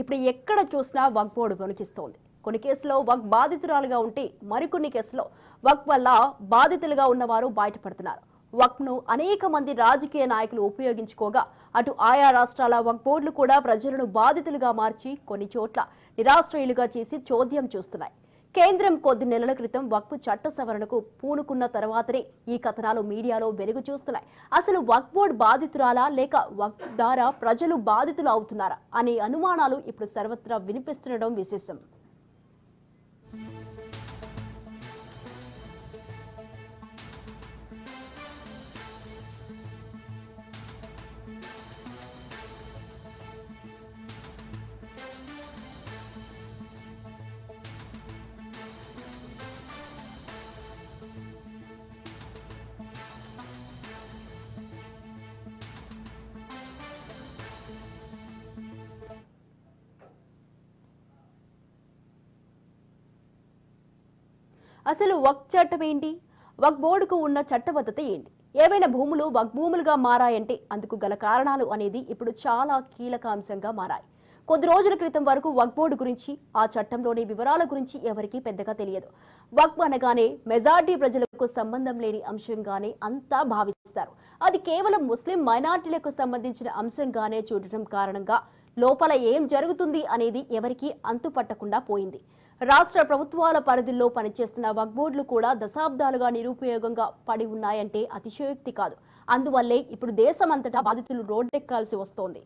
ఇప్పుడు ఎక్కడ చూసినా వక్ బోర్డు వణికిస్తోంది కొన్ని కేసులో వక్ బాధితురాలుగా ఉంటే మరికొన్ని కేసులో వక్ వల్ల బాధితులుగా ఉన్నవారు బయటపడుతున్నారు. వక్ను అనేక మంది రాజకీయ నాయకులు ఉపయోగించుకోగా అటు ఆయా రాష్ట్రాల వక్ బోర్డులు కూడా ప్రజలను బాధితులుగా మార్చి కొన్ని చోట్ల నిరాశ్రయులుగా చేసి చోద్యం చూస్తున్నాయి. కేంద్రం కొద్ది నెలల క్రితం వక్ఫ్ చట్ట సవరణకు పూనుకున్న తర్వాతనే ఈ కథనాలు మీడియాలో వెలుగు చూస్తున్నాయి. అసలు వక్ బోర్డ్ బాధితురాలా లేక వక్ ద్వారా ప్రజలు బాధితులు అవుతున్నారా అనే అనుమానాలు ఇప్పుడు సర్వత్రా వినిపిస్తుండడం విశేషం. అసలు వక్ చట్టం ఏంటి? వక్ బోర్డుకు ఉన్న చట్టబద్ధత ఏంటి? ఏవైనా భూములు వక్ భూములుగా మారాయంటే అందుకు గల కారణాలు అనేది ఇప్పుడు చాలా కీలక అంశంగా మారాయి. కొద్ది రోజుల క్రితం వరకు వక్ బోర్డు గురించి ఆ చట్టంలోని వివరాల గురించి ఎవరికీ పెద్దగా తెలియదు. వక్ అనగానే మెజార్టీ ప్రజలకు సంబంధం లేని అంశంగానే అంతా భావిస్తారు. అది కేవలం ముస్లిం మైనార్టీలకు సంబంధించిన అంశంగానే చూడటం కారణంగా లోపల ఏం జరుగుతుంది అనేది ఎవరికీ అంతుపట్టకుండా పోయింది. రాష్ట్ర ప్రభుత్వాల పరిధిలో పనిచేస్తున్న వక్బోర్డులు కూడా దశాబ్దాలుగా నిరుపయోగంగా పడి ఉన్నాయంటే అతిశయోక్తి కాదు. అందువల్లే ఇప్పుడు దేశమంతటా బాధితులు రోడ్డెక్కాల్సి వస్తోంది.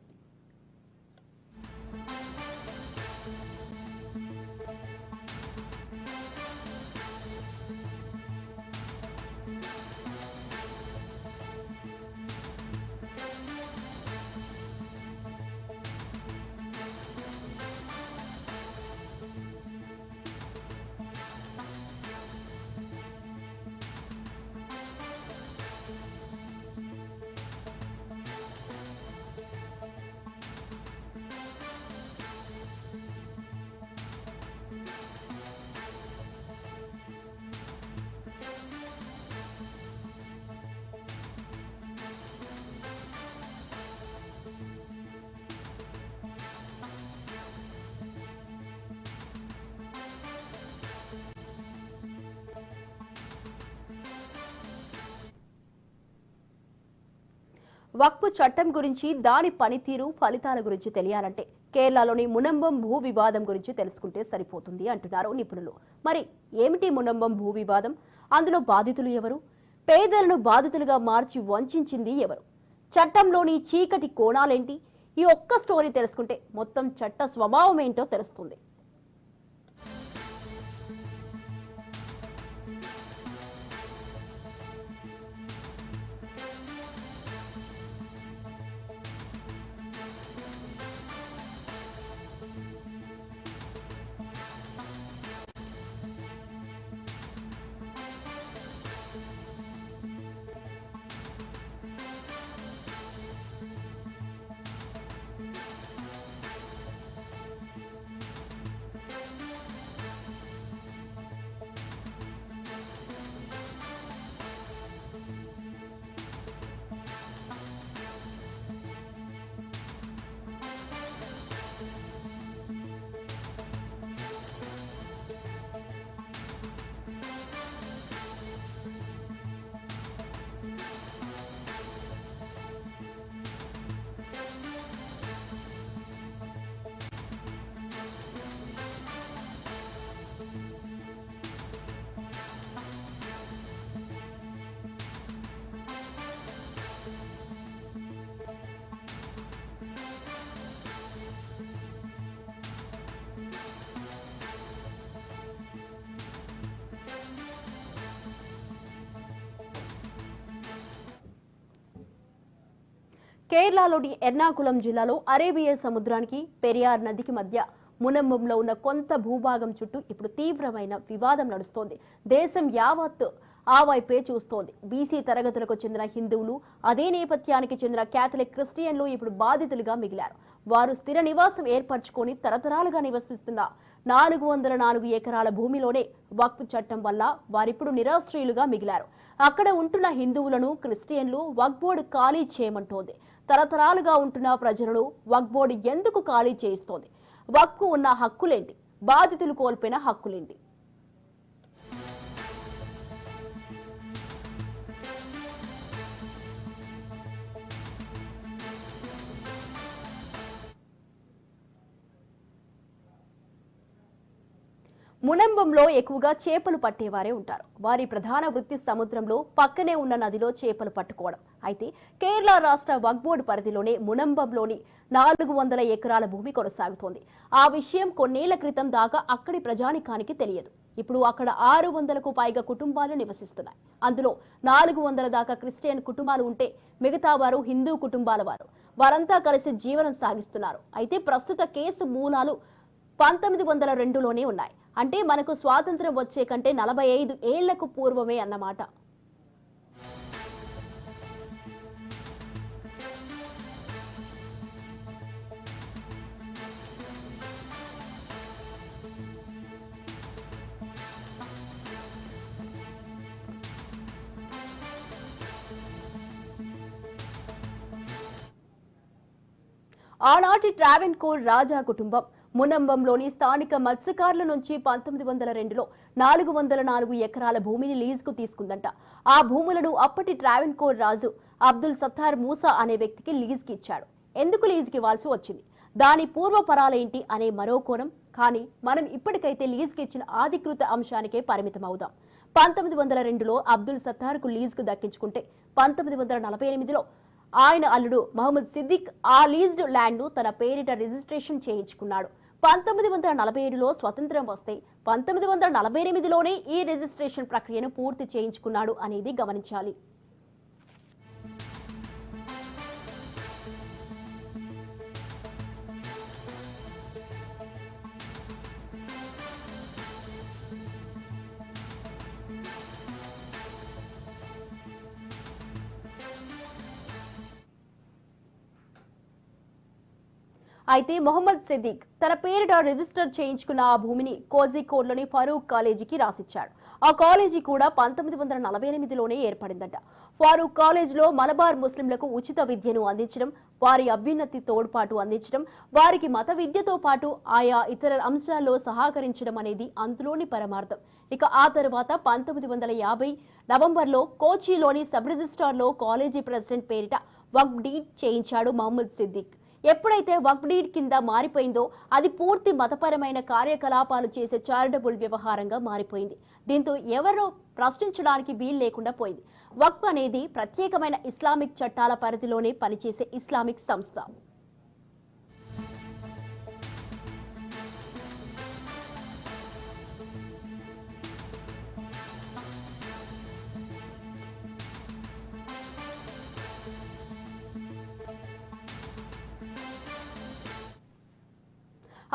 వక్ఫ్ చట్టం గురించి దాని పనితీరు ఫలితాల గురించి తెలియాలంటే కేరళలోని మునంబం భూ వివాదం గురించి తెలుసుకుంటే సరిపోతుంది అంటున్నారు నిపుణులు. మరి ఏమిటి మునంబం భూ వివాదం? అందులో బాధితులు ఎవరు? పేదలను బాధితులుగా మార్చి వంచింది ఎవరు? చట్టంలోని చీకటి కోణాలేంటి? ఈ ఒక్క స్టోరీ తెలుసుకుంటే మొత్తం చట్ట స్వభావం ఏంటో తెలుస్తుంది. కేరళలోని ఎర్నాకుళం జిల్లాలో అరేబియా సముద్రానికి పెరియార్ నదికి మధ్య మునంబంలో ఉన్న కొంత భూభాగం చుట్టూ ఇప్పుడు తీవ్రమైన వివాదం నడుస్తోంది. దేశం యావత్ ఆ వైపే చూస్తోంది. బీసీ తరగతులకు చెందిన హిందువులు అదే నేపథ్యానికి చెందిన క్యాథలిక్ క్రిస్టియన్లు ఇప్పుడు బాధితులుగా మిగిలారు. వారు స్థిర నివాసం ఏర్పరచుకొని తరతరాలుగా నివసిస్తున్న నాలుగు వందల నాలుగు ఎకరాల భూమిలోనే వక్ఫ్ చట్టం వల్ల వారిప్పుడు నిరాశ్రయులుగా మిగిలారు. అక్కడ ఉంటున్న హిందువులను క్రిస్టియన్లు వక్ బోర్డు ఖాళీ చేయమంటోంది. తరతరాలుగా ఉంటున్న ప్రజలను వక్ బోర్డు ఎందుకు ఖాళీ చేయిస్తోంది? వక్కు ఉన్న హక్కులేంటి? బాధితులు కోల్పోయిన హక్కులేంటి? మునంబంలో ఎక్కువగా చేపలు పట్టేవారే ఉంటారు. వారి ప్రధాన వృత్తి సముద్రంలో పక్కనే ఉన్న నదిలో చేపలు పట్టుకోవడం. అయితే కేరళ రాష్ట్ర వక్బోర్డు పరిధిలోనే మునంబంలోని నాలుగు వందల ఎకరాల భూమి కొనసాగుతోంది. ఆ విషయం కొన్నేళ్ళ క్రితం దాకా అక్కడి ప్రజానికానికి తెలియదు. ఇప్పుడు అక్కడ ఆరు వందలకు పైగా కుటుంబాలు నివసిస్తున్నాయి. అందులో నాలుగు వందల దాకా క్రిస్టియన్ కుటుంబాలు ఉంటే మిగతా వారు హిందూ కుటుంబాల వారు. వారంతా కలిసి జీవనం సాగిస్తున్నారు. అయితే ప్రస్తుత కేసు మూలాలు పంతొమ్మిది వందల రెండులోనే ఉన్నాయి. అంటే మనకు స్వాతంత్రం వచ్చే కంటే నలభై ఐదు ఏళ్ళకు పూర్వమే అన్నమాట. ఆనాటి ట్రావెన్కోర్ రాజా కుటుంబం. మునంబంలోని స్థానిక మత్స్యకారుల నుంచి పంతొమ్మిది వందల రెండులో నాలుగు వందల నాలుగు ఎకరాల భూమిని లీజుకు తీసుకుందంట. ఆ భూములను అప్పటి ట్రావెన్కోర్ రాజు అబ్దుల్ సత్తార్ మూసా అనే వ్యక్తికి లీజుకి ఇచ్చాడు. ఎందుకు లీజుకి ఇవ్వాల్సి వచ్చింది? దాని పూర్వపరాలేంటి అనే మరో కోణం. కానీ మనం ఇప్పటికైతే లీజుకి ఇచ్చిన అధికృత అంశానికే పరిమితం అవుదాం. పంతొమ్మిది వందల రెండులో అబ్దుల్ సత్తార్కు లీజుకు దక్కించుకుంటే పంతొమ్మిది వందల నలభై ఎనిమిదిలో ఆయన అల్లుడు మహమ్మద్ సిద్దిక్ ఆ లీజ్డ్ ల్యాండ్ను తన పేరిట రిజిస్ట్రేషన్ చేయించుకున్నాడు. పంతొమ్మిది వందల నలభై ఏడులో స్వతంత్రం వస్తే పంతొమ్మిది వందల నలభై ఎనిమిదిలోనే ఈ రిజిస్ట్రేషన్ ప్రక్రియను పూర్తి చేయించుకున్నాడు అనేది గమనించాలి. అయితే మొహమ్మద్ సిద్దిక్ తన పేరిట రిజిస్టర్ చేయించుకున్న ఆ భూమిని కోజికోడ్లోని ఫరూక్ కాలేజీకి రాసిచ్చాడు. ఆ కాలేజీ కూడా పంతొమ్మిది వందల నలభై ఎనిమిదిలోనే ఏర్పడిందట. ఫారూక్ కాలేజీలో మలబార్ ముస్లింలకు ఉచిత విద్యను అందించడం వారి అభ్యున్నతి తోడ్పాటు అందించడం వారికి మత విద్యతో పాటు ఆయా ఇతర అంశాల్లో సహకరించడం అనేది అందులోని పరమార్థం. ఇక ఆ తరువాత పంతొమ్మిది వందల యాభై నవంబర్లో కోచిలోని సబ్ రిజిస్ట్రార్లో కాలేజీ ప్రెసిడెంట్ పేరిట వక్ డీడ్ చేయించాడు మహమ్మద్ సిద్దిక్. ఎప్పుడైతే వక్ఫ్ డీడ్ కింద మారిపోయిందో అది పూర్తి మతపరమైన కార్యకలాపాలు చేసే చారిటబుల్ వ్యవహారంగా మారిపోయింది. దీంతో ఎవరో ప్రశ్నించడానికి వీలు లేకుండా పోయింది. వక్ఫ్ అనేది ప్రత్యేకమైన ఇస్లామిక్ చట్టాల పరిధిలోనే పనిచేసే ఇస్లామిక్ సంస్థ.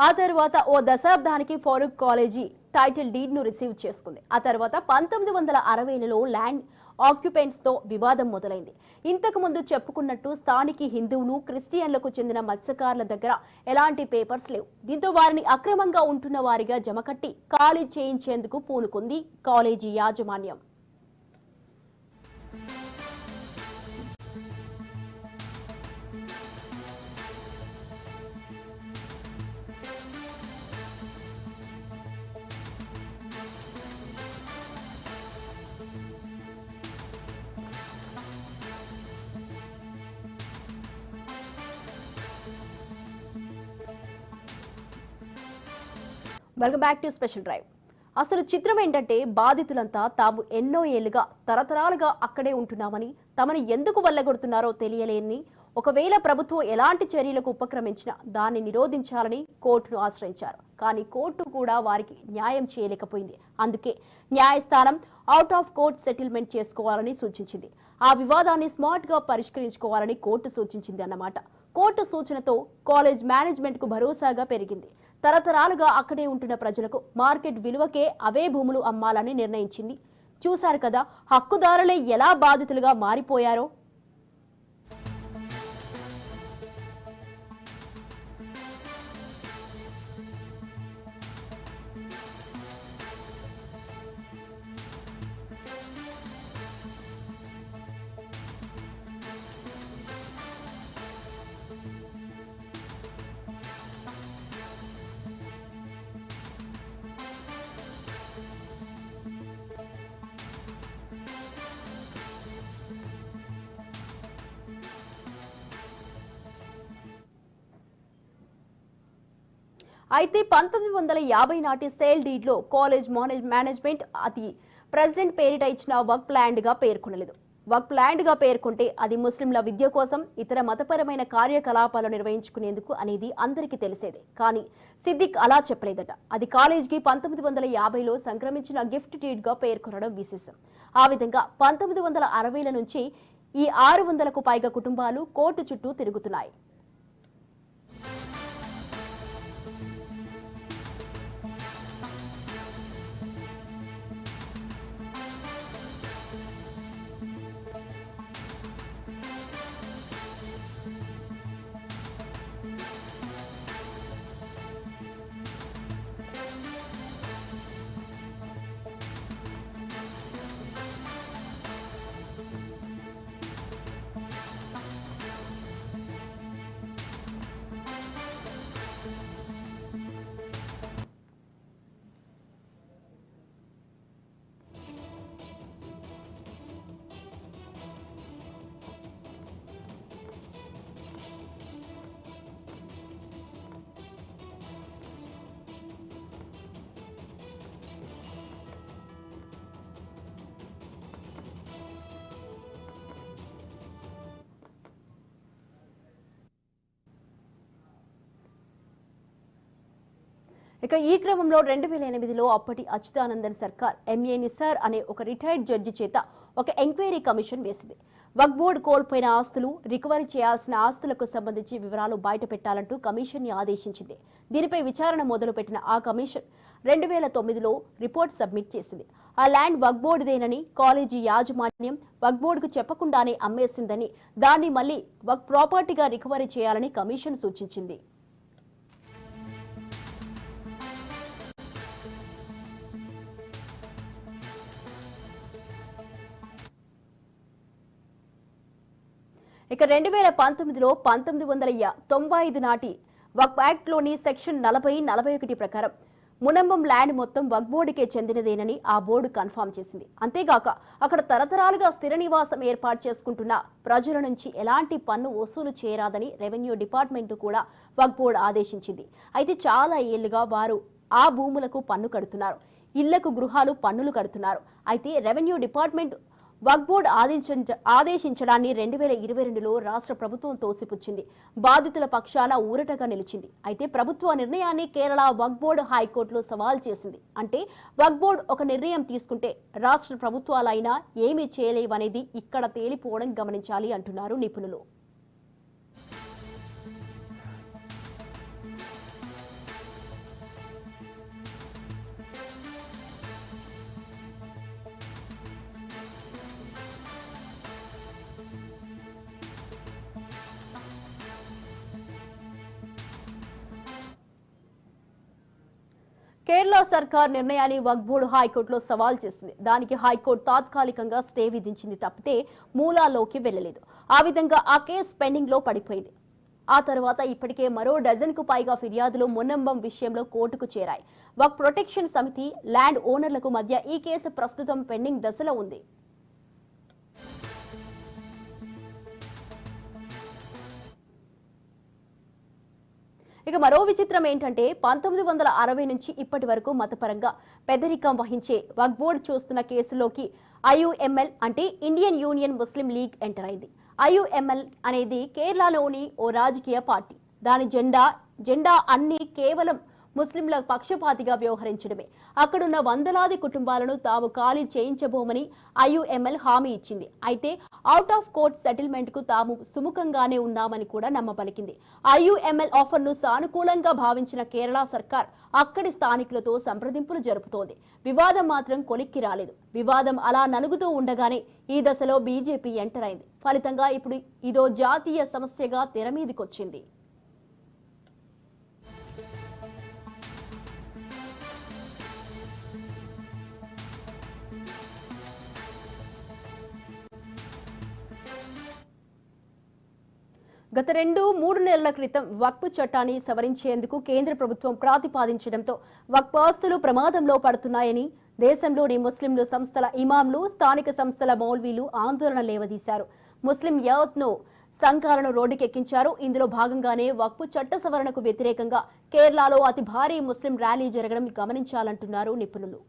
ఆ తర్వాత ఓ దశాబ్దానికి ఫారూక్ కాలేజీ టైటిల్ డీడ్ను రిసీవ్ చేసుకుంది. ఆ తర్వాత పంతొమ్మిది వందల అరవైలలో ల్యాండ్ ఆక్యుపెంట్స్తో వివాదం మొదలైంది. ఇంతకు ముందు చెప్పుకున్నట్టు స్థానిక హిందువులు క్రిస్టియన్లకు చెందిన మత్స్యకారుల దగ్గర ఎలాంటి పేపర్స్ లేవు. దీంతో వారిని అక్రమంగా ఉంటున్న వారిగా జమకట్టి ఖాళీ చేయించేందుకు పూనుకుంది కాలేజీ యాజమాన్యం. Welcome back to special drive. అసలు చిత్రం ఏంటంటే బాధితులంతా తాము ఎన్నో ఏళ్ళుగా తరతరాలుగా అక్కడే ఉంటున్నామని తమను ఎందుకు వల్లగొడుతున్నారో తెలియలేని ఒకవేళ ప్రభుత్వం ఎలాంటి చర్యలకు ఉపక్రమించినా దాన్ని నిరోధించాలని కోర్టును ఆశ్రయించారు. కానీ కోర్టు కూడా వారికి న్యాయం చేయలేకపోయింది. అందుకే న్యాయస్థానం అవుట్ ఆఫ్ కోర్ట్ సెటిల్మెంట్ చేసుకోవాలని సూచించింది. ఆ వివాదాన్ని స్మార్ట్గా పరిష్కరించుకోవాలని కోర్టు సూచించింది అన్నమాట. కోర్టు సూచనతో కాలేజ్ మేనేజ్మెంట్కు భరోసాగా పెరిగింది. తరతరాలుగా అక్కడే ఉంటున్న ప్రజలకు మార్కెట్ విలువకే అవే భూములు అమ్మాలని నిర్ణయించింది. చూశారు కదా హక్కుదారులే ఎలా బాధితులుగా మారిపోయారో? అయితే పంతొమ్మిది వందల యాభై నాటి సేల్ డీడ్లో కాలేజ్ మానేజ్ మేనేజ్మెంట్ అది ప్రెసిడెంట్ పేరిట ఇచ్చిన వర్క్ ల్యాండ్గా పేర్కొనలేదు. వర్క్ ల్యాండ్గా పేర్కొంటే అది ముస్లింల విద్య కోసం ఇతర మతపరమైన కార్యకలాపాలు నిర్వహించుకునేందుకు అనేది అందరికీ తెలిసేదే. కానీ సిద్దిక్ అలా చెప్పలేదట. అది కాలేజ్కి పంతొమ్మిది వందల యాభైలో సంక్రమించిన గిఫ్ట్ డీడ్గా పేర్కొనడం విశేషం. ఆ విధంగా పంతొమ్మిది వందల అరవైల నుంచి ఈ ఆరు వందలకు పైగా కుటుంబాలు కోర్టు చుట్టూ తిరుగుతున్నాయి. ఇక ఈ క్రమంలో రెండు వేల ఎనిమిదిలో అప్పటి అచ్యుతానందన్ సర్కార్ ఎంఏ నిసార్ అనే ఒక రిటైర్డ్ జడ్జి చేత ఒక ఎంక్వైరీ కమిషన్ వేసింది. వక్ బోర్డు కోల్పోయిన ఆస్తులు రికవరీ చేయాల్సిన ఆస్తులకు సంబంధించి వివరాలు బయట పెట్టాలంటూ కమిషన్ని ఆదేశించింది. దీనిపై విచారణ మొదలుపెట్టిన ఆ కమిషన్ రెండు వేల తొమ్మిదిలో రిపోర్ట్ సబ్మిట్ చేసింది. ఆ ల్యాండ్ వక్ బోర్డుదేనని కాలేజీ యాజమాన్యం వక్ బోర్డుకు చెప్పకుండానే అమ్మేసిందని దాన్ని మళ్ళీ వక్ ప్రాపర్టీగా రికవరీ చేయాలని కమిషన్ సూచించింది. ఇక రెండు వేల పంతొమ్మిదిలో పంతొమ్మిది వందల యా- తొంభై ఐదు నాటి వక్ యాక్ట్లోని సెక్షన్ నలభై నలభై ఒకటి ప్రకారం మునంబం ల్యాండ్ మొత్తం వక్ బోర్డుకే చెందినదేనని ఆ బోర్డు కన్ఫామ్ చేసింది. అంతేగాక అక్కడ తరతరాలుగా స్థిర నివాసం ఏర్పాటు చేసుకుంటున్న ప్రజల నుంచి ఎలాంటి పన్ను వసూలు చేయరాదని రెవెన్యూ డిపార్ట్మెంట్ కూడా వక్ బోర్డు ఆదేశించింది. అయితే చాలా ఏళ్ళుగా వారు ఆ భూములకు పన్ను కడుతున్నారు. ఇళ్ళకు గృహాలు పన్నులు కడుతున్నారు. అయితే రెవెన్యూ డిపార్ట్మెంట్ వక్బోర్డ్ ఆదేశించ ఆదేశించడాన్ని రెండు వేల ఇరవై రెండులో రాష్ట్ర ప్రభుత్వం తోసిపుచ్చింది. బాధితుల పక్షాన ఊరటగా నిలిచింది. అయితే ప్రభుత్వ నిర్ణయాన్ని కేరళ వక్బోర్డ్ హైకోర్టులో సవాల్ చేసింది. అంటే వక్బోర్డ్ ఒక నిర్ణయం తీసుకుంటే రాష్ట్ర ప్రభుత్వాలైనా ఏమీ చేయలేవనేది ఇక్కడ తేలిపోవడం గమనించాలి అంటున్నారు నిపుణులు. కేరళ సర్కార్ నిర్ణయాన్ని వక్బోర్డ్ హైకోర్టులో సవాల్ చేసింది. దానికి హైకోర్టు తాత్కాలికంగా స్టే విధించింది తప్పితే మూలాల్లోకి వెళ్ళలేదు. ఆ విధంగా ఆ కేసు పెండింగ్లో పడిపోయింది. ఆ తర్వాత ఇప్పటికే మరో డజన్కు పైగా ఫిర్యాదులు మున్నంబం విషయంలో కోర్టుకు చేరాయి. వక్ ప్రొటెక్షన్ సమితి ల్యాండ్ ఓనర్లకు మధ్య ఈ కేసు ప్రస్తుతం పెండింగ్ దశలో ఉంది. ఇక మరో విచిత్రం ఏంటంటే పంతొమ్మిది వందల అరవై నుంచి ఇప్పటి వరకు మతపరంగా పెదరికం వహించే వక్బోర్డ్ చూస్తున్న కేసులోకి ఐయుఎంఎల్ అంటే Indian Union Muslim League enter అయింది. ఐయుఎంఎల్ అనేది కేరళలోని ఓ రాజకీయ పార్టీ. దాని జెండా జెండా అన్ని కేవలం ముస్లింల పక్షపాతిగా వ్యవహరించడమే. అక్కడున్న వందలాది కుటుంబాలను తాము ఖాళీ చేయించబోమని ఐయుఎంఎల్ హామీ ఇచ్చింది. అయితే అవుట్ ఆఫ్ కోర్ట్ సెటిల్మెంట్కు తాము సుముఖంగానే ఉన్నామని కూడా నమ్మపలికింది. ఐయుఎంఎల్ ఆఫర్ను సానుకూలంగా భావించిన కేరళ సర్కార్ అక్కడి స్థానికులతో సంప్రదింపులు జరుపుతోంది. వివాదం మాత్రం కొలిక్కి రాలేదు. వివాదం అలా నలుగుతూ ఉండగానే ఈ దశలో బీజేపీ ఎంటర్ అయింది. ఫలితంగా ఇప్పుడు ఇదో జాతీయ సమస్యగా తెర మీదికొచ్చింది. గత రెండు మూడు నెలల క్రితం వక్ఫ్ చట్టాన్ని సవరించేందుకు కేంద్ర ప్రభుత్వం ప్రతిపాదించడంతో వక్ఫ్ ఆస్తులు ప్రమాదంలో పడుతున్నాయని దేశంలోని ముస్లింలు సంస్థల ఇమాంలు స్థానిక సంస్థల మౌల్వీలు ఆందోళన లేవదీశారు. ముస్లిం యావత్ను సంఘాలను రోడ్డుకెక్కించారు. ఇందులో భాగంగానే వక్ఫ్ చట్ట సవరణకు వ్యతిరేకంగా కేరళలో అతి భారీ ముస్లిం ర్యాలీ జరగడం గమనించాలంటున్నారు నిపుణులు.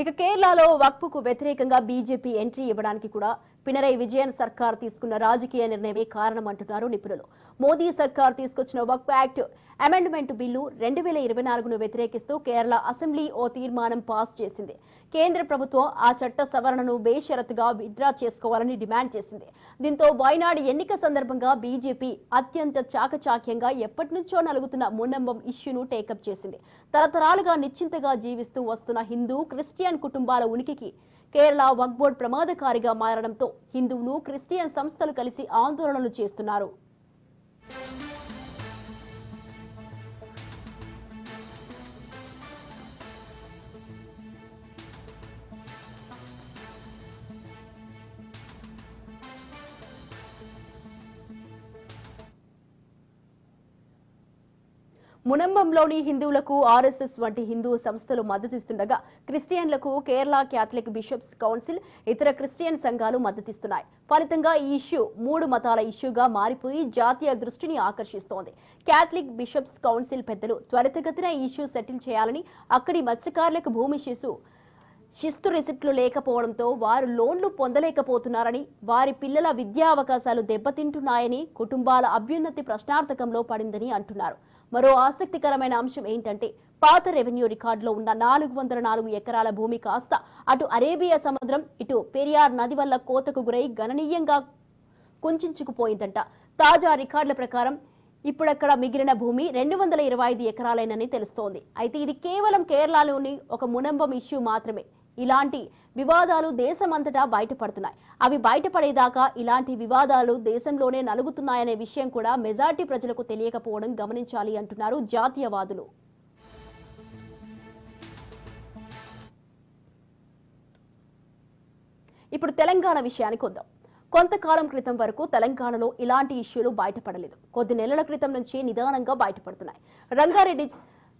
ఇక కేరళలో వక్ఫ్కు వ్యతిరేకంగా బీజేపీ ఎంట్రీ ఇవ్వడానికి కూడా పినరై విజయన్ సర్కార్ తీసుకున్న రాజకీయ నిర్ణయమే కారణం అంటున్నారు నిపుణులు. మోదీ సర్కార్ తీసుకొచ్చిన వక్ఫ్ యాక్ట్ అమెండ్మెంట్ బిల్లు రెండు వేల ఇరవై నాలుగును వ్యతిరేకిస్తూ కేరళ అసెంబ్లీ ఓ తీర్మానం పాస్ చేసింది. కేంద్ర ప్రభుత్వం ఆ చట్ట సవరణను బేషరతుగా విత్డ్రా చేసుకోవాలని డిమాండ్ చేసింది. దీంతో వైనాడు ఎన్నిక సందర్భంగా బీజేపీ అత్యంత చాకచాక్యంగా ఎప్పటి నుంచో నలుగుతున్న మున్నంబం ఇష్యూను టేకప్ చేసింది. తరతరాలుగా నిశ్చింతగా జీవిస్తూ వస్తున్న హిందూ క్రిస్టియన్ కుటుంబాల ఉనికికి కేరళ వక్ బోర్డ్ ప్రమాదకారిగా మారడంతో హిందువులు క్రిస్టియన్ సంస్థలు కలిసి ఆందోళనలు చేస్తున్నారు. మునంబంలోని హిందువులకు ఆర్ఎస్ఎస్ వంటి హిందూ సంస్థలు మద్దతిస్తుండగా క్రిస్టియన్లకు కేరళ క్యాథలిక్ బిషప్స్ కౌన్సిల్ ఇతర క్రిస్టియన్ సంఘాలు మద్దతిస్తున్నాయి. ఫలితంగా ఈ ఇష్యూ మూడు మతాల ఇష్యూగా మారిపోయి జాతీయ దృష్టిని ఆకర్షిస్తోంది. క్యాథలిక్ బిషప్స్ కౌన్సిల్ పెద్దలు త్వరితగతిన ఈ ఇష్యూ సెటిల్ చేయాలని అక్కడి మత్స్యకారులకు భూమి శిశు శిస్తు రిసిప్ట్లు లేకపోవడంతో వారు లోన్లు పొందలేకపోతున్నారని వారి పిల్లల విద్యా అవకాశాలు దెబ్బతింటున్నాయని కుటుంబాల అభ్యున్నతి ప్రశ్నార్థకంలో పడిందని అంటున్నారు. మరో ఆసక్తికరమైన అంశం ఏంటంటే పాత రెవెన్యూ రికార్డులో ఉన్న నాలుగు వందల నాలుగు ఎకరాల భూమి కాస్త అటు అరేబియా సముద్రం ఇటు పెరియార్ నది వల్ల కోతకు గురై గణనీయంగా కుంచుకుపోయిందంట. తాజా రికార్డుల ప్రకారం ఇప్పుడక్కడ మిగిలిన భూమి రెండు వందల ఇరవై ఐదు ఎకరాలైనని తెలుస్తోంది. అయితే ఇది కేవలం కేరళలోని ఒక మునంబం ఇష్యూ మాత్రమే. ఇలాంటి వివాదాలు దేశమంతటా బయటపడుతున్నాయి. అవి బయటపడేదాకా ఇలాంటి వివాదాలు దేశంలోనే నలుగుతున్నాయనే విషయం కూడా మెజార్టీ ప్రజలకు తెలియకపోవడం గమనించాలి అంటున్నారు జాతీయవాదులు. ఇప్పుడు తెలంగాణ విషయానికి వద్దాం. కొంతకాలం క్రితం వరకు తెలంగాణలో ఇలాంటి ఇష్యూలు బయటపడలేదు. కొద్ది నెలల క్రితం నుంచి నిదానంగా బయటపడుతున్నాయి. రంగారెడ్డి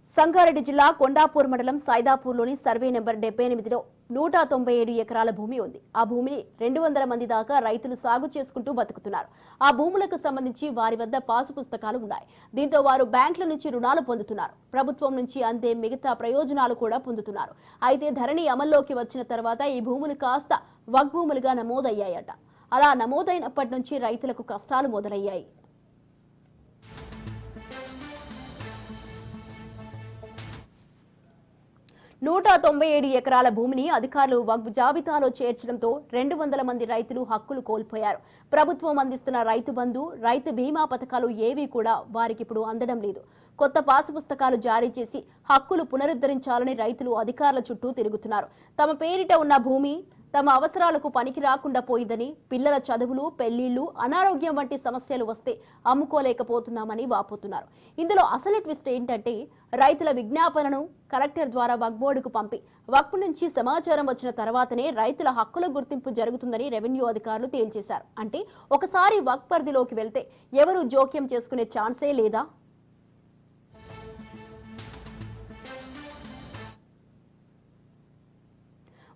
సంగారెడ్డి జిల్లా కొండాపూర్ మండలం సైదాపూర్లోని సర్వే నెంబర్ డెబ్బై ఎనిమిదిలో నూట తొంభై ఏడు ఎకరాల భూమి ఉంది. ఆ భూమిని రెండు వందల మంది దాకా రైతులు సాగు చేసుకుంటూ బతుకుతున్నారు. ఆ భూములకు సంబంధించి వారి వద్ద పాసు పుస్తకాలు ఉన్నాయి. దీంతో వారు బ్యాంకుల నుంచి రుణాలు పొందుతున్నారు. ప్రభుత్వం నుంచి అందే మిగతా ప్రయోజనాలు కూడా పొందుతున్నారు. అయితే ధరణి అమల్లోకి వచ్చిన తర్వాత ఈ భూములు కాస్త వగ్భూములుగా నమోదయ్యాయట. అలా నమోదైనప్పటి నుంచి రైతులకు కష్టాలు మొదలయ్యాయి. నూట తొంభై ఏడు ఎకరాల భూమిని అధికారులు వగ్ జాబితాలో చేర్చడంతో రెండు వందల మంది రైతులు హక్కులు కోల్పోయారు. ప్రభుత్వం అందిస్తున్న రైతు బంధు రైతు బీమా పథకాలు ఏవీ కూడా వారికి ఇప్పుడు అందడం లేదు. కొత్త పాసు పుస్తకాలు జారీ చేసి హక్కులు పునరుద్ధరించాలని రైతులు అధికారుల చుట్టూ తిరుగుతున్నారు. తమ పేరిట ఉన్న భూమి తమ అవసరాలకు పనికి రాకుండా పోయిందని పిల్లల చదువులు పెళ్ళిళ్ళు అనారోగ్యం వంటి సమస్యలు వస్తే అమ్ముకోలేకపోతున్నామని వాపోతున్నారు. ఇందులో అసలు ట్విస్ట్ ఏంటంటే రైతుల విజ్ఞాపనను కలెక్టర్ ద్వారా వక్బోర్డుకు పంపి వక్ఫ్ నుంచి సమాచారం వచ్చిన తర్వాతనే రైతుల హక్కుల గుర్తింపు జరుగుతుందని రెవెన్యూ అధికారులు తేల్చేశారు. అంటే ఒకసారి వక్ పరిధిలోకి వెళ్తే ఎవరు జోక్యం చేసుకునే ఛాన్సే లేదా?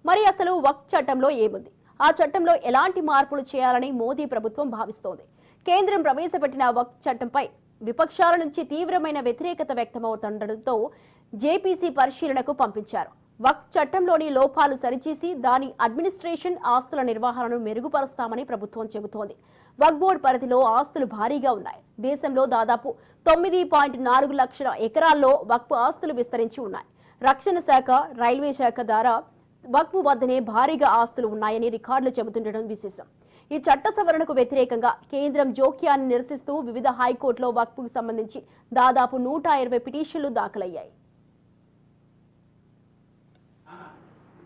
మరి అసలు వక్ చట్టంలో ఏముంది? ఆ చట్టంలో ఎలాంటి మార్పులు చేయాలని మోదీ ప్రభుత్వం భావిస్తోంది. కేంద్రం ప్రవేశపెట్టిన వక్ చట్టంపై విపక్షాల నుంచి తీవ్రమైన వ్యతిరేకత వ్యక్తమవుతుండటంతో జేపీసీ పరిశీలనకు పంపించారు. వక్ చట్టంలోని లోపాలు సరిచేసి దాని అడ్మినిస్ట్రేషన్ ఆస్తుల నిర్వహణను మెరుగుపరుస్తామని ప్రభుత్వం చెబుతోంది. వక్ బోర్డు పరిధిలో ఆస్తులు భారీగా ఉన్నాయి. దేశంలో దాదాపు తొమ్మిది పాయింట్ నాలుగు లక్షల ఎకరాల్లో వక్ఫ్ ఆస్తులు విస్తరించి ఉన్నాయి. రక్షణ శాఖ రైల్వే శాఖ ద్వారా వక్ఫ్ వద్దనే భారీగా ఆస్తులు ఉన్నాయని రికార్డులు చెబుతుండడం విశేషం. ఈ చట్ట సవరణకు వ్యతిరేకంగా కేంద్రం జోక్యాన్ని నిరసిస్తూ వివిధ హైకోర్టులో వక్ఫ్కు సంబంధించి దాదాపు నూట ఇరవై పిటిషన్లు దాఖలయ్యాయి.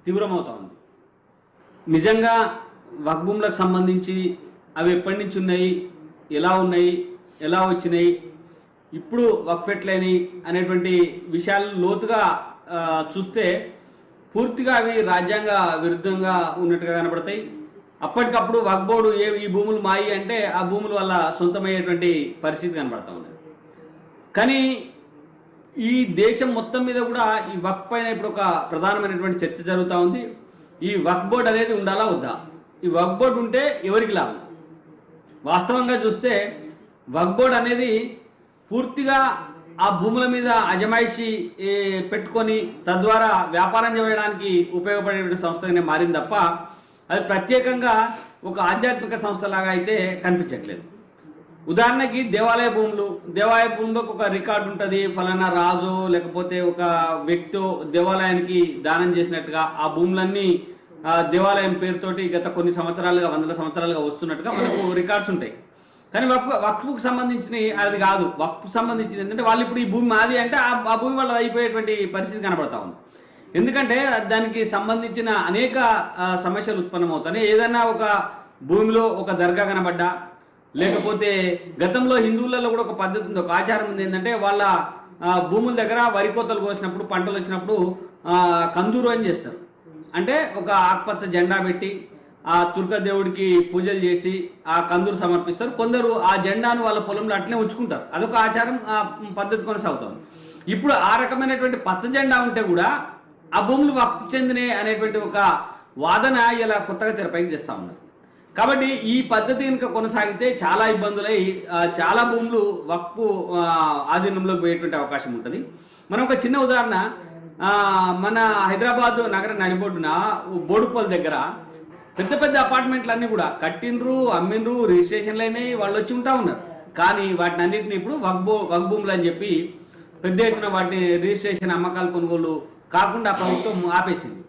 తీవ్రమవుతోంది. నిజంగా వక్భూములకు సంబంధించి అవి ఎప్పటి నుంచి ఉన్నాయి ఎలా ఉన్నాయి ఎలా వచ్చినాయి ఇప్పుడు వక్ఫెట్లేని అనేటువంటి విషయాలు లోతుగా చూస్తే పూర్తిగా అవి రాజ్యాంగ విరుద్ధంగా ఉన్నట్టుగా కనబడతాయి. అప్పటికప్పుడు వక్ బోర్డు ఏ ఈ భూములు మాయి అంటే ఆ భూముల వల్ల సొంతమయ్యేటువంటి పరిస్థితి కనబడతా ఉన్నది. కానీ ఈ దేశం మొత్తం మీద కూడా ఈ వక్ పైన ఇప్పుడు ఒక ప్రధానమైనటువంటి చర్చ జరుగుతూ ఉంది. ఈ వక్ బోర్డ్ అనేది ఉండాలా వద్దా? ఈ వక్ బోర్డు ఉంటే ఎవరికి లాభం? వాస్తవంగా చూస్తే వక్ బోర్డ్ అనేది పూర్తిగా ఆ భూముల మీద అజమాయిషి పెట్టుకొని తద్వారా వ్యాపారం చేయడానికి ఉపయోగపడేటువంటి సంస్థగానే మారింది తప్ప అది ప్రత్యేకంగా ఒక ఆధ్యాత్మిక సంస్థలాగా అయితే కనిపించట్లేదు. ఉదాహరణకి దేవాలయ భూములు దేవాలయ భూములకు ఒక రికార్డు ఉంటుంది ఫలానా రాజు లేకపోతే ఒక వ్యక్తి దేవాలయానికి దానం చేసినట్టుగా ఆ భూములన్నీ ఆ దేవాలయం పేరుతోటి గత కొన్ని సంవత్సరాలుగా వందల సంవత్సరాలుగా వస్తున్నట్టుగా మనకు రికార్డ్స్ ఉంటాయి. కానీ వక్ఫ్ వక్ఫ్కు సంబంధించిన అది కాదు. వక్ఫ్ సంబంధించింది ఏంటంటే వాళ్ళు ఇప్పుడు ఈ భూమి మాది అంటే ఆ భూమి వల్ల అయిపోయేటువంటి పరిస్థితి కనబడతా ఉంది. ఎందుకంటే దానికి సంబంధించిన అనేక సమస్యలు ఉత్పన్నమవుతాయి ఏదైనా ఒక భూమిలో ఒక దర్గా కనబడ్డా లేకపోతే గతంలో హిందువులలో కూడా ఒక పద్ధతి ఉంది ఒక ఆచారం ఉంది ఏంటంటే వాళ్ళ భూముల దగ్గర వరి కోతలు కోసినప్పుడు పంటలు వచ్చినప్పుడు కందూరు అని చేస్తారు. అంటే ఒక ఆకుపచ్చ జెండా పెట్టి ఆ తుర్క దేవుడికి పూజలు చేసి ఆ కందులు సమర్పిస్తారు. కొందరు ఆ జెండాను వాళ్ళ పొలంలో అట్లే ఉంచుకుంటారు. అదొక ఆచారం ఆ పద్ధతి కొనసాగుతుంది. ఇప్పుడు ఆ రకమైనటువంటి పచ్చ జెండా ఉంటే కూడా ఆ భూములు వక్ఫ్ చెందినే అనేటువంటి ఒక వాదన ఇలా కొత్తగా తెరపైకి తెస్తా ఉన్నారు కాబట్టి ఈ పద్ధతి కనుక కొనసాగితే చాలా ఇబ్బందులై చాలా భూములు వక్ఫ్ ఆధీనంలో ఆధీనంలోకి పోయేటువంటి అవకాశం ఉంటుంది. మనం ఒక చిన్న ఉదాహరణ మన హైదరాబాద్ నగర నడిబొడ్డున బోడుపల్ దగ్గర పెద్ద పెద్ద అపార్ట్మెంట్లు అన్నీ కూడా కట్టిండ్రు అమ్మిండ్రు రిజిస్ట్రేషన్లు అయినాయి వాళ్ళు వచ్చి ఉంటా ఉన్నారు. కానీ వాటిని అన్నింటిని ఇప్పుడు వగ్బో వగ్భూములు అని చెప్పి పెద్ద ఎత్తున వాటిని రిజిస్ట్రేషన్ అమ్మకాలు కొనుగోలు కాకుండా ప్రభుత్వం ఆపేసింది.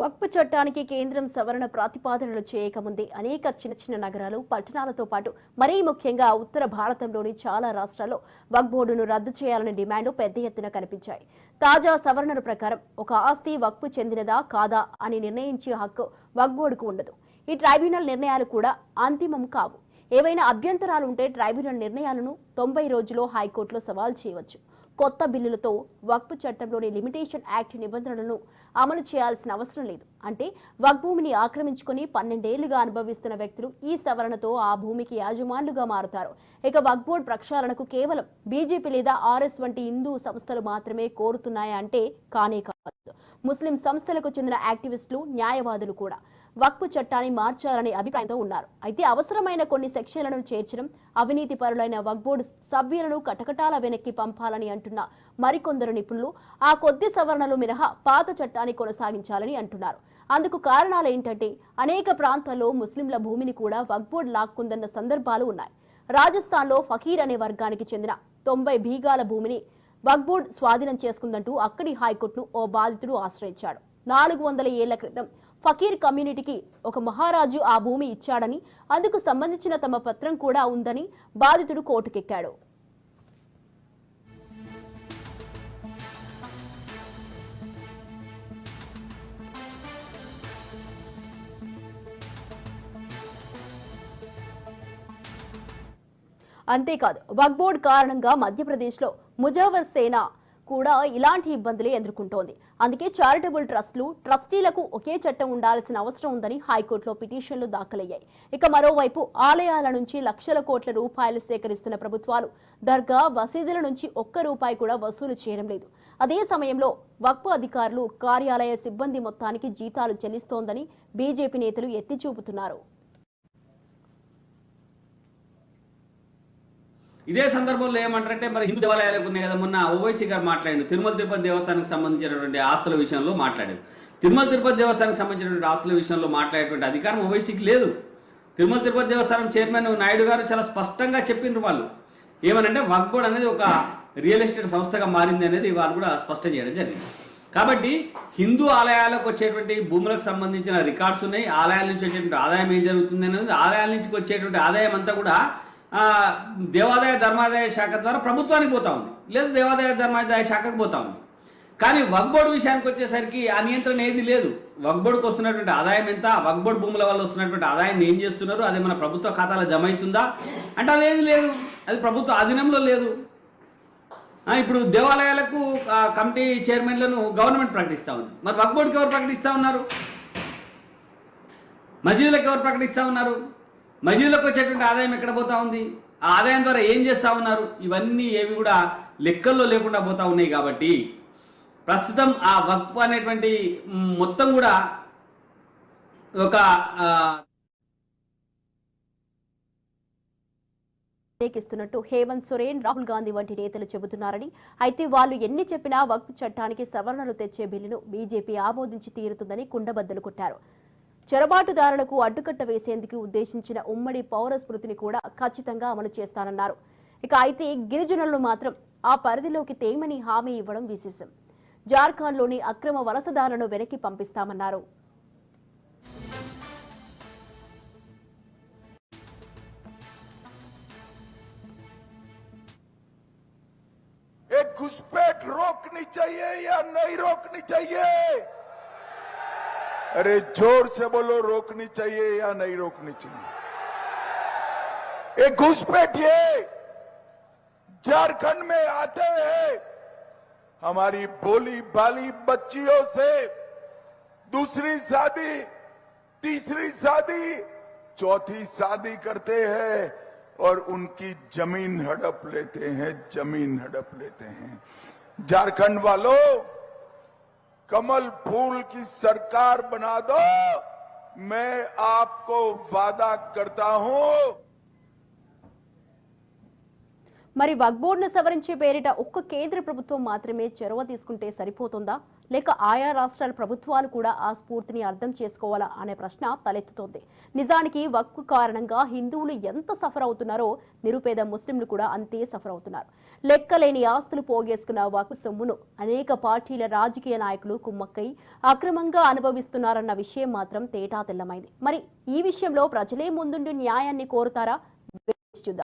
వక్ఫ్ చట్టానికి కేంద్రం సవరణ ప్రతిపాదనలు చేయకముందే అనేక చిన్న చిన్న నగరాలు పట్టణాలతో పాటు మరీ ముఖ్యంగా ఉత్తర భారతంలోని చాలా రాష్ట్రాల్లో వక్ బోర్డును రద్దు చేయాలనే డిమాండ్లు పెద్ద ఎత్తున కనిపించాయి. తాజా సవరణల ప్రకారం ఒక ఆస్తి వక్ఫ్ చెందినదా కాదా అని నిర్ణయించే హక్కు వక్ బోర్డుకు ఉండదు. ఈ ట్రైబ్యునల్ నిర్ణయాలు కూడా అంతిమం కావు. ఏవైనా అభ్యంతరాలు ఉంటే ట్రైబ్యునల్ నిర్ణయాలను తొంభై రోజుల్లో హైకోర్టులో సవాల్ చేయవచ్చు. కొత్త బిల్లులతో వక్ఫ్ చట్టంలోని లిమిటేషన్ యాక్ట్ నిబంధనలను అమలు చేయాల్సిన అవసరం లేదు. అంటే వక్భూమిని ఆక్రమించుకుని ఆక్రమించుకొని పన్నెండేళ్ళుగా అనుభవిస్తున్న వ్యక్తులు ఈ సవరణతో ఆ భూమికి యాజమానులుగా మారుతారు. ఇక వక్ బోర్డు ప్రక్షాళనకు కేవలం బీజేపీ లేదా ఆర్ఎస్ వంటి హిందూ సంస్థలు మాత్రమే కోరుతున్నాయా అంటే కానే కాదు. ముస్లిం సంస్థలకు చెందిన యాక్టివిస్టులు న్యాయవాదులు కూడా వక్ఫ్ చట్టాన్ని మార్చాలనే అభిప్రాయంతో ఉన్నారు. అయితే అవసరమైన కొన్ని సెక్షన్లను చేర్చడం అవినీతి పరులైన వక్ఫ్ బోర్డు సభ్యులను కటకటాల వెనక్కి పంపాలని అంటున్న మరికొందరు నిపుణులు ఆ కొద్ది సవరణలు మినహా పాత చట్టాన్ని కొనసాగించాలని అంటున్నారు. అందుకు కారణాలు ఏంటంటే అనేక ప్రాంతాల్లో ముస్లింల భూమిని కూడా వక్ఫ్ బోర్డు లాక్కుందన్న సందర్భాలు ఉన్నాయి. రాజస్థాన్లో ఫకీర్ అనే వర్గానికి చెందిన తొంభై బీగాల భూమిని వక్బోర్డ్ స్వాధీనం చేసుకుందంటూ అక్కడి హైకోర్టును ఓ బాధితుడు ఆశ్రయించాడు. నాలుగు వందల ఏళ్ళ క్రితం ఫకీర్ కమ్యూనిటీకి ఒక మహారాజు ఆ భూమి ఇచ్చాడని అందుకు సంబంధించిన తమ పత్రం కూడా ఉందని బాధితుడు కోర్టుకెక్కాడు. అంతేకాదు వక్ బోర్డ్ కారణంగా మధ్యప్రదేశ్లో ముజావర్ సేన కూడా ఇలాంటి ఇబ్బందులే ఎదుర్కొంటోంది. అందుకే చారిటబుల్ ట్రస్టులు ట్రస్టీలకు ఒకే చట్టం ఉండాల్సిన అవసరం ఉందని హైకోర్టులో పిటిషన్లు దాఖలయ్యాయి. ఇక మరోవైపు ఆలయాల నుంచి లక్షల కోట్ల రూపాయలు సేకరిస్తున్న ప్రభుత్వాలు దర్గా మసీదుల నుంచి ఒక్క రూపాయి కూడా వసూలు చేయడం లేదు. అదే సమయంలో వక్ఫ్ అధికారులు కార్యాలయ సిబ్బంది మొత్తానికి జీతాలు చెల్లిస్తోందని బీజేపీ నేతలు ఎత్తి చూపుతున్నారు ఇదే సందర్భంలో ఏమంటారంటే మరి హిందూ దేవాలయాలకు ఉన్నాయి కదా మొన్న ఓవైసీ గారు మాట్లాడాడు. తిరుమల తిరుపతి దేవస్థానానికి సంబంధించినటువంటి ఆస్తుల విషయంలో మాట్లాడారు తిరుమల తిరుపతి దేవస్థానానికి సంబంధించినటువంటి ఆస్తుల విషయంలో మాట్లాడేటువంటి అధికారం ఓవైసీకి లేదు. తిరుమల తిరుపతి దేవస్థానం చైర్మన్ నాయుడు గారు చాలా స్పష్టంగా చెప్పిండ్రు వాళ్ళు. ఏమనంటే వక్బోర్డ్ అనేది ఒక రియల్ ఎస్టేట్ సంస్థగా మారింది అనేది వాళ్ళు కూడా స్పష్టం చేయడం జరిగింది. కాబట్టి హిందూ ఆలయాలకు వచ్చేటువంటి భూములకు సంబంధించిన రికార్డ్స్ ఉన్నాయి. ఆలయాల నుంచి వచ్చేటువంటి ఆదాయం ఏం జరుగుతుంది అనేది ఆలయాల నుంచి వచ్చేటువంటి ఆదాయం అంతా కూడా దేవాదాయ ధర్మాదాయ శాఖ ద్వారా ప్రభుత్వానికి పోతా ఉంది. లేదా దేవాదాయ ధర్మాదాయ శాఖకు పోతా ఉంది. కానీ వగ్బోర్డు విషయానికి వచ్చేసరికి ఆ నియంత్రణ ఏది లేదు. వగ్బోర్డుకు వస్తున్నటువంటి ఆదాయం ఎంత? వక్బోర్డు భూముల వల్ల వస్తున్నటువంటి ఆదాయాన్ని ఏం చేస్తున్నారు? అది మన ప్రభుత్వ ఖాతాలో జమ అవుతుందా? అంటే అదేది లేదు. అది ప్రభుత్వ అధీనంలో లేదు. ఇప్పుడు దేవాలయాలకు కమిటీ చైర్మన్లను గవర్నమెంట్ ప్రకటిస్తూ ఉంది. మరి వగ్బోర్డుకి ఎవరు ప్రకటిస్తూ ఉన్నారు? మజీదులకు ఎవరు ప్రకటిస్తూ ఉన్నారు? మజీలకు వచ్చేటువంటి ఆదాయం ఎక్కడ పోతా ఉంది? ఆ ఆదాయం ద్వారా ఏం చేస్తూ ఉన్నారు? ఇవన్నీ ఏవి కూడా లెక్కల్లో లేకుండా పోతా ఉన్నాయి కాబట్టి ప్రస్తుతం ఆ వక్ఫ్ అనేటువంటి మొత్తం కూడా ఒక ఆ, వ్యతిరేకిస్తున్నట్టు హేమంత్ రాహుల్ గాంధీ వంటి నేతలు చెబుతున్నారని. అయితే వాళ్ళు ఎన్ని చెప్పినా వక్ఫ్ చట్టానికి సవరణలు తెచ్చే బిల్లును బీజేపీ ఆమోదించి తీరుతుందని కుండబద్దలు కొట్టారు. చొరబాటుదారులకు అడ్డుకట్ట వేసేందుకు ఉద్దేశించిన ఉమ్మడి పౌర స్మృతిని కూడా ఖచ్చితంగా అమలు చేస్తానన్నారు ఇక అయితే గిరిజనులను మాత్రం ఆ పరిధిలోకి తేమని హామీ ఇవ్వడం విశేషం జార్ఖండ్లోని అక్రమ వలసదారులను వెనక్కి పంపిస్తామన్నారు एक घुसपैठ रोकनी चाहिए या नहीं रोकनी चाहिए अरे ज़ोर से बोलो, रोकनी चाहिए या नहीं रोकनी चाहिए? एक घुसपैठ ये, झारखंड में आते हैं, हमारी बोली बाली बच्चियों से, दूसरी शादी, तीसरी शादी, चौथी शादी करते हैं और उनकी ज़मीन हड़प लेते हैं, ज़मीन हड़प लेते हैं। झारखंड वालों कमल फूल की सरकार बना दो मैं आपको वादा करता हूं మరి వక్బోర్డును సవరించే పేరిట ఒక్క కేంద్ర ప్రభుత్వం మాత్రమే చొరవ తీసుకుంటే సరిపోతుందా లేక ఆయా రాష్ట్రాల ప్రభుత్వాలు కూడా ఆ స్ఫూర్తిని అర్థం చేసుకోవాలా అనే ప్రశ్న తలెత్తుతోంది. నిజానికి వక్కు కారణంగా హిందువులు ఎంత సఫర్ అవుతున్నారో నిరుపేద ముస్లింలు కూడా అంతే సఫర్ అవుతున్నారు. లెక్కలేని ఆస్తులు పోగేసుకున్న వక్ఫ్ సొమ్మును అనేక పార్టీల రాజకీయ నాయకులు కుమ్మక్కై అక్రమంగా అనుభవిస్తున్నారన్న విషయం మాత్రం తేటా తెల్లమైంది. మరి ఈ విషయంలో ప్రజలే ముందుండి న్యాయాన్ని కోరుతారా? చూద్దాం